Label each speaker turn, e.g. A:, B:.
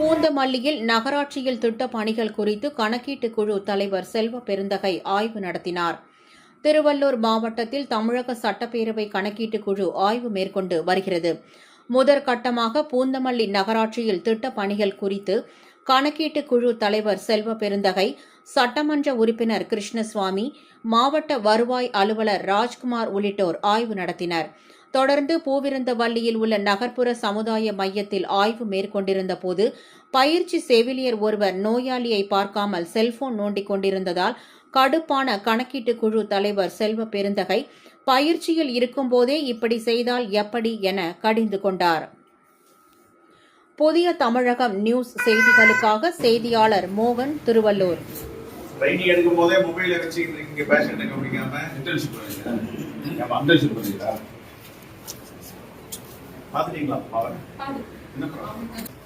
A: பூந்தமல்லியில் நகராட்சியில் திட்ட பணிகள் குறித்து கணக்கீட்டு குழு தலைவர் செல்வ பெருந்தகை ஆய்வு நடத்தினார். திருவள்ளூர் மாவட்டத்தில் தமிழக சட்டப்பேரவை கணக்கீட்டு குழு ஆய்வு மேற்கொண்டு வருகிறது. முதற்கட்டமாக பூந்தமல்லி நகராட்சியில் திட்ட பணிகள் குறித்து கணக்கீட்டு குழு தலைவர் செல்வ பெருந்தகை சட்டமன்ற உறுப்பினர் கிருஷ்ணசுவாமி மாவட்ட வருவாய் அலுவலர் ராஜ்குமார் உள்ளிட்டோர் ஆய்வு நடத்தினர். தொடர்ந்து பூவிருந்தவல்லியில் உள்ள நகர்ப்புற சமுதாய மையத்தில் ஆய்வு மேற்கொண்டிருந்த போது பயிற்சி செவிலியர் ஒருவர் நோயாளியை பார்க்காமல் செல்போன் நோண்டிக் கொண்டிருந்ததால் கடுப்பான கணக்கீட்டு குழு தலைவர் செல்வ பெருந்தகை பயிற்சியில் இருக்கும்போதே இப்படி செய்தால் எப்படி என கடிந்து கொண்டார். புதிய தமிழகம் நியூஸ் செய்திகளுக்காக செய்தியாளர் மோகன் திருவள்ளூர்.
B: ட்ரைனிங் எடுக்கும் போதே மொபைல வச்சுக்கிட்டு இருக்கீங்க பேஷண்ட்டை கவனிக்காம
C: இன்டர்ன்ஷிப் பண்ணுறீங்களா இன்டர்ன்ஷிப் பண்ணுறீங்களா
B: பாத்துட்டீங்களா பாவன்
C: என்ன ப்ராப்ளம்